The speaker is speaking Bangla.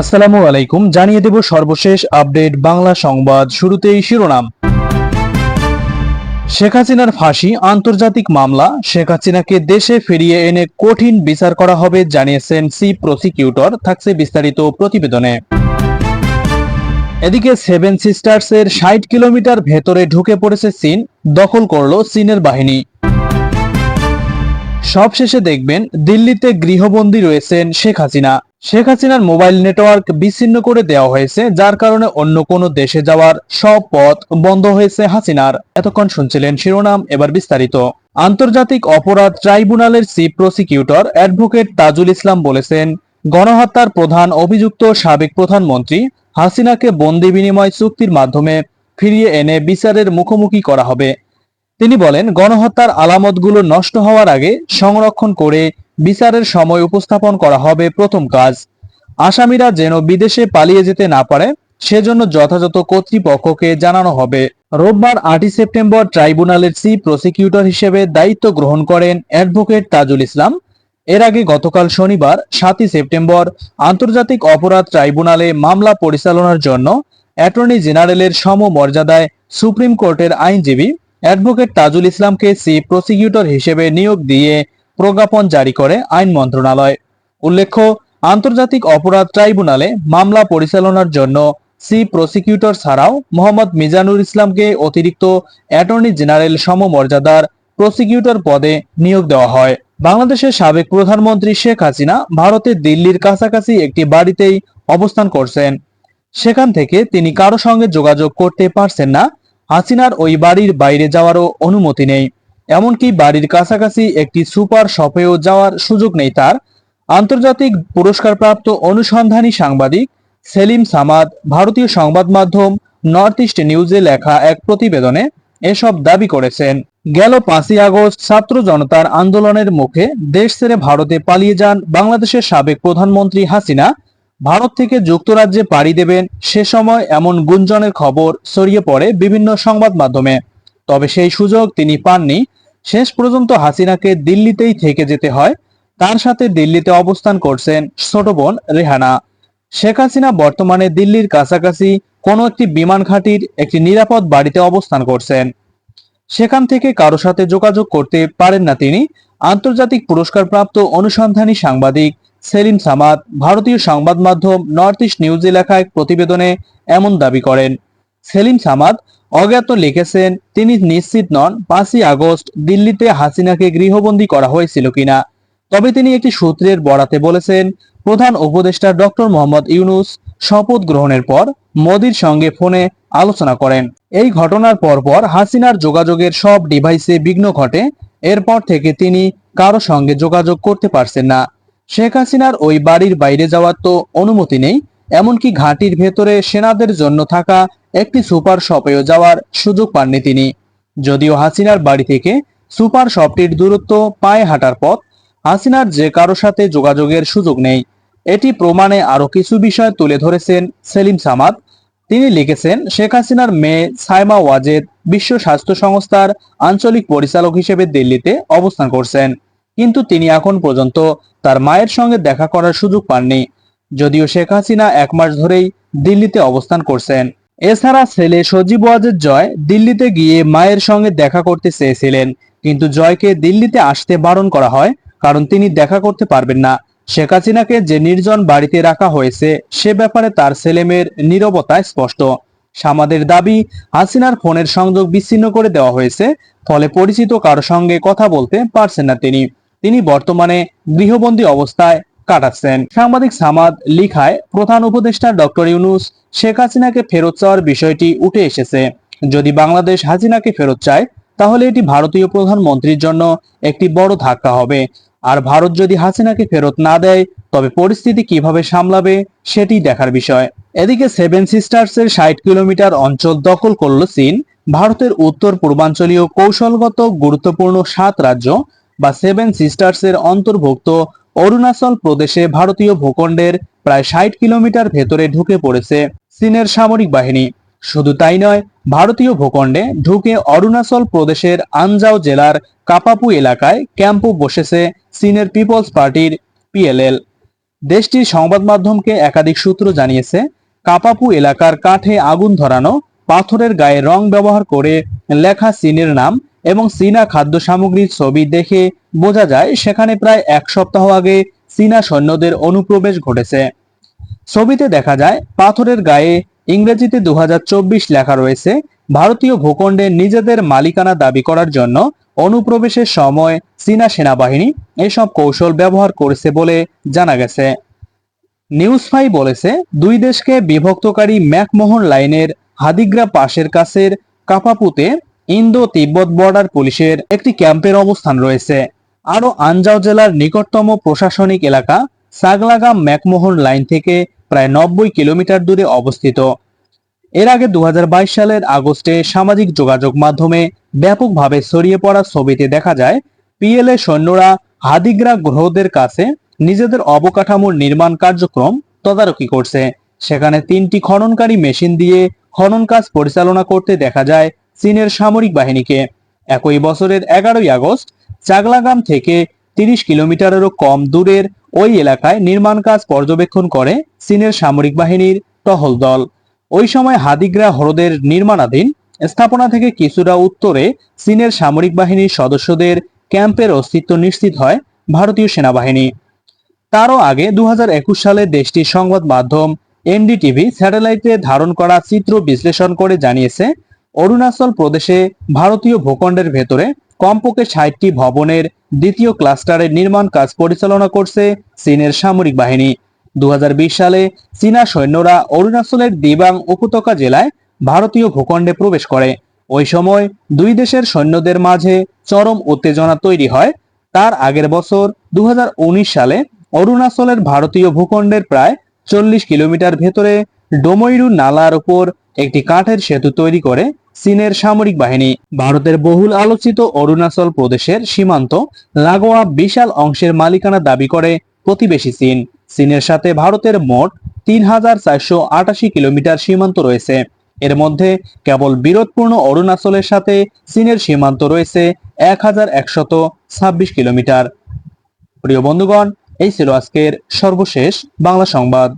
আসসালামু আলাইকুম, জানিয়ে দেব সর্বশেষ আপডেট বাংলা সংবাদ শুরুতেই শিরোনাম। শেখ হাসিনার ফাঁসি, আন্তর্জাতিক মামলা, শেখ হাসিনাকে দেশে ফিরিয়ে এনে কঠিন বিচার করা হবে জানিয়েছেন সি প্রসিকিউটর, থাকছে বিস্তারিত প্রতিবেদনে। এদিকে সেভেন সিস্টার্সের ষাট কিলোমিটার ভেতরে ঢুকে পড়েছে চীন, দখল করল চীনের বাহিনী। সবশেষে দেখবেন, দিল্লিতে গৃহবন্দী রয়েছেন শেখ হাসিনা। শেখ হাসিনার মোবাইল নেটওয়ার্ক বিচ্ছিন্ন করে দেওয়া হয়েছে, যার কারণে অন্য কোনো দেশে যাওয়ার সব পথ বন্ধ হয়েছে হাসিনার। এতক্ষণ শুনছিলেন শিরোনাম, এবার বিস্তারিত। আন্তর্জাতিক অপরাধ ট্রাইব্যুনালের chief prosecutor advocate Tajul Islam বলেছেন, গণহত্যার প্রধান অভিযুক্ত সাবেক প্রধানমন্ত্রী হাসিনাকে বন্দি বিনিময় চুক্তির মাধ্যমে ফিরিয়ে এনে বিচারের মুখোমুখি করা হবে। তিনি বলেন, গণহত্যার আলামতগুলো নষ্ট হওয়ার আগে সংরক্ষণ করে বিচারের সময় উপস্থাপন করা হবে প্রথম কাজ। আসামিরা যেন বিদেশে পালিয়ে যেতে না পারে, সেজন্য যথাযথ কর্তৃপক্ষকে জানানো হবে। রোববার আটই সেপ্টেম্বর ট্রাইব্যুনালের চিফ প্রসিকিউটর হিসেবে দায়িত্ব গ্রহণ করেন অ্যাডভোকেট তাজুল ইসলাম। এর আগে গতকাল শনিবার, সাতই সেপ্টেম্বর, আন্তর্জাতিক অপরাধ ট্রাইব্যুনালে মামলা পরিচালনার জন্য অ্যাটর্নি জেনারেলের সমমর্যাদায় সুপ্রিম কোর্টের আইনজীবী অ্যাডভোকেট তাজুল ইসলামকে সি প্রসিকিউটর হিসেবে নিয়োগ দিয়ে প্রজ্ঞাপন জারি করে আইন মন্ত্রণালয়। উল্লেখ্য, আন্তর্জাতিক অপরাধ ট্রাইব্যুনালে মামলা পরিচালনার জন্য সি প্রসিকিউটর ছাড়াও মোহাম্মদ মিজানুর ইসলামকে অতিরিক্ত অ্যাটর্নি জেনারেল সমমর্যাদার প্রসিকিউটর পদে নিয়োগ দেওয়া হয়। বাংলাদেশের সাবেক প্রধানমন্ত্রী শেখ হাসিনা ভারতের দিল্লির কাছাকাছি একটি বাড়িতেই অবস্থান করছেন। সেখান থেকে তিনি কারও সঙ্গে যোগাযোগ করতে পারছেন না। হাসিনার ওই বাড়ির বাইরে যাওয়ারও অনুমতি নেই। এমনকি বাড়ির কাছাকাছি একটি সুপার শপেও যাওয়ার সুযোগ নেই তার। আন্তর্জাতিক পুরস্কারপ্রাপ্ত অনুসন্ধানী সাংবাদিক সেলিম সামাদ ভারতীয় সংবাদ মাধ্যম নর্থ ইস্ট নিউজে লেখা এক প্রতিবেদনে এসব দাবি করেছেন। গেল পাঁচই আগস্ট ছাত্র জনতার আন্দোলনের মুখে দেশ ছেড়ে ভারতে পালিয়ে যান বাংলাদেশের সাবেক প্রধানমন্ত্রী হাসিনা। ভারত থেকে যুক্তরাজ্যে পাড়ি দেবেন সে সময় এমন গুঞ্জনের খবর ছড়িয়ে পড়ে বিভিন্ন সংবাদ মাধ্যমে। তবে সেই সুযোগ তিনি পাননি। শেষ পর্যন্ত হাসিনাকে দিল্লিতেই থেকে যেতে হয়। তার সাথে দিল্লিতে অবস্থান করছেন ছোট বোন রেহানা। শেখ হাসিনা বর্তমানে দিল্লির কাছাকাছি কোনো একটি বিমান ঘাঁটির একটি নিরাপদ বাড়িতে অবস্থান করছেন। সেখান থেকে কারও সাথে যোগাযোগ করতে পারেন না তিনি। আন্তর্জাতিক পুরস্কারপ্রাপ্ত অনুসন্ধানী সাংবাদিক সেলিম সামাদ ভারতীয় সংবাদ মাধ্যম নর্থ ইস্ট নিউজে লেখা এক প্রতিবেদনে এমন দাবি করেন। সেলিম সামাদ অজ্ঞাত লিখেছেন, তিনি নিশ্চিত নন, পাঁচই আগস্ট দিল্লিতে হাসিনাকে গৃহবন্দী করা হয়েছিল কিনা। তবে তিনি একটি সূত্রের বরাতে বলেছেন, প্রধান উপদেষ্টা ডক্টর মোহাম্মদ ইউনুস শপথ গ্রহণের পর মোদির সঙ্গে ফোনে আলোচনা করেন। এই ঘটনার পরপর হাসিনার যোগাযোগের সব ডিভাইসে বিঘ্ন ঘটে। এরপর থেকে তিনি কারও সঙ্গে যোগাযোগ করতে পারছেন না। শেখ হাসিনার ওই বাড়ির বাইরে যাওয়ার তো অনুমতি নেই এমনকি ঘাঁটির ভেতরে সেনাদের জন্য থাকা একটি সুপার শপেও যাওয়ার সুযোগ পাননি তিনি। যদিও হাসিনার বাড়ি থেকে সুপার শপটির দূরত্ব পায়ে হাঁটার পথ, হাসিনার যে কারও সাথে যোগাযোগের সুযোগ নেই। এটি প্রমাণে আরও কিছু বিষয় তুলে ধরেছেন সেলিম সামাদ। তিনি লিখেছেন, শেখ হাসিনার মেয়ে সাইমা ওয়াজেদ বিশ্ব স্বাস্থ্য সংস্থার আঞ্চলিক পরিচালক হিসেবে দিল্লিতে অবস্থান করছেন। কিন্তু তিনি এখন পর্যন্ত তার মায়ের সঙ্গে দেখা করার সুযোগ পাননি। যদিও শেখ হাসিনা এক মাস ধরেই দিল্লিতে অবস্থান করছেন। এছাড়া ছেলে সজীব ওয়াজের জয় দিল্লিতে গিয়ে মায়ের সঙ্গে দেখা করতে চেয়েছিলেন। কিন্তু জয়কে দিল্লিতে আসতে বারণ করা হয়, কারণ তিনি দেখা করতে পারবেন না। শেখ হাসিনাকে যে নির্জন বাড়িতে রাখা হয়েছে, সে ব্যাপারে তার ছেলেমেয়ের নীরবতা স্পষ্ট। সামাদের দাবি, হাসিনার ফোনের সংযোগ বিচ্ছিন্ন করে দেওয়া হয়েছে, ফলে পরিচিত কারও সঙ্গে কথা বলতে পারছেন না তিনি। তিনি বর্তমানে গৃহবন্দী অবস্থায় কাটাচ্ছেন। সাংবাদিক সামাদ লিখায়, প্রধান উপদেষ্টা ডক্টর ইউনুস, শেখ হাসিনাকে ফেরত চাওয়ার বিষয়টি উঠে এসেছে। যদি বাংলাদেশ হাসিনাকে ফেরত চায়, তাহলে এটি ভারতীয় প্রধানমন্ত্রীর জন্য একটি বড় ধাক্কা হবে। আর ভারত যদি হাসিনাকে ফেরত না দেয়, তবে পরিস্থিতি কীভাবে সামলাবে, সেটি দেখার বিষয়। এদিকে সেভেন সিস্টার্সের ষাট কিলোমিটার অঞ্চল দখল করল চীন। ভারতের উত্তর পূর্বাঞ্চলীয় কৌশলগত গুরুত্বপূর্ণ সাত রাজ্য বা সেভেন সিস্টার্সের অন্তর্ভুক্ত অরুণাচল প্রদেশে ভারতীয় ভূখণ্ডের প্রায় ষাট কিলোমিটার ভেতরে ঢুকে পড়েছে চীনের সামরিক বাহিনী। শুধু তাই নয়, ভারতীয় ভূখণ্ডে ঢুকে অরুণাচল প্রদেশের আনজাও জেলার কাপাপু এলাকায় ক্যাম্পও বসেছে চীনের পিপলস পার্টির পিএলএল। দেশটির সংবাদ মাধ্যমকে একাধিক সূত্র জানিয়েছে, কাপাপু এলাকার কাঠে আগুন ধরানো পাথরের গায়ে রং ব্যবহার করে লেখা চীনের নাম এবং চীনা খাদ্য সামগ্রীর ছবি দেখে বোঝা যায় সেখানে প্রায় এক সপ্তাহ আগে চীনা সৈন্যদের অনুপ্রবেশ ঘটেছে। ছবিতে দেখা যায়, পাথরের গায়ে ইংরেজিতে দুহাজার চব্বিশ লেখা রয়েছে, ভারতীয় ভূখণ্ডে নিজেদের মালিকানা দাবি করার জন্য অনুপ্রবেশের সময় চীনা সেনাবাহিনী এসব কৌশল ব্যবহার করেছে বলে জানা গেছে। নিউজ ফাই বলেছে, দুই দেশকে বিভক্তকারী ম্যাকমোহন লাইনের হাদিগ্রা পাশের কাছের কাপাপুতে ইন্দো তিব্বত বর্ডার পুলিশের একটি ক্যাম্পের অবস্থান রয়েছে। আরও আনজাও জেলার নিকটতম প্রশাসনিক এলাকা সাগলাগাম ম্যাকমোহন লাইন থেকে প্রায় নব্বই কিলোমিটার দূরে অবস্থিত। এর আগে দুহাজার বাইশ সালের আগস্টে সামাজিক যোগাযোগ মাধ্যমে ব্যাপকভাবে ছড়িয়ে পড়া ছবিতে দেখা যায়, পিএলএ সৈন্যরা হাদিগ্রা গ্রহদের কাছে নিজেদের অবকাঠামোর নির্মাণ কার্যক্রম তদারকি করছে। সেখানে তিনটি খননকারী মেশিন দিয়ে খনন কাজ পরিচালনা করতে দেখা যায় চীনের সামরিক বাহিনীকে। একই বছরের এগারোই আগস্ট, চাগলাগাম থেকে তিরিশ কিলোমিটারেরও কম দূরের ওই এলাকায় নির্মাণ কাজ পর্যবেক্ষণ করে চীনের সামরিক বাহিনীর টহল দল। ওই সময় হাদিগ্রা হ্রদের নির্মাণাধীন স্থাপনা থেকে কিছুটা উত্তরে চীনের সামরিক বাহিনীর সদস্যদের ক্যাম্পের অস্তিত্ব নিশ্চিত হয় ভারতীয় সেনাবাহিনী। তারও আগে দু হাজার একুশ সালে দেশটির সংবাদ মাধ্যম এনডিটিভি স্যাটেলাইটে ধারণ করা চিত্র বিশ্লেষণ করে জানিয়েছে, অরুণাচল প্রদেশে ভারতীয় ভূখণ্ডের ভেতরে কমপক্ষে ষাটটি ভবনের দ্বিতীয় ক্লাস্টারের নির্মাণ কাজ পরিচালনা করছে চীনের সামরিক বাহিনী। দুই হাজার বিশ সালে চীনা সৈন্যরা অরুণাচলের দিবাং উপত্যকা জেলায় ভারতীয় ভূখণ্ডে প্রবেশ করে। ওই সময় দুই দেশের সৈন্যদের মাঝে চরম উত্তেজনা তৈরি হয়। তার আগের বছর দু হাজার উনিশ সালে অরুণাচলের ভারতীয় ভূখণ্ডের প্রায় চল্লিশ কিলোমিটার ভেতরে ডোমইরু নালার উপর একটি কাঠের সেতু তৈরি করে চীনের সামরিক বাহিনী। ভারতের বহুল আলোচিত অরুণাচল প্রদেশের সীমান্ত লাগোয়া বিশাল অংশের মালিকানা দাবি করে প্রতিবেশী চীন। চীনের সাথে ভারতের মোট তিন হাজার চারশো আটাশি কিলোমিটার সীমান্ত রয়েছে। এর মধ্যে কেবল বিরোধপূর্ণ অরুণাচলের সাথে চীনের সীমান্ত রয়েছে এক হাজার একশত ছাব্বিশ কিলোমিটার। প্রিয় বন্ধুগণ এই ছিল আজকের সর্বশেষ বাংলা সংবাদ।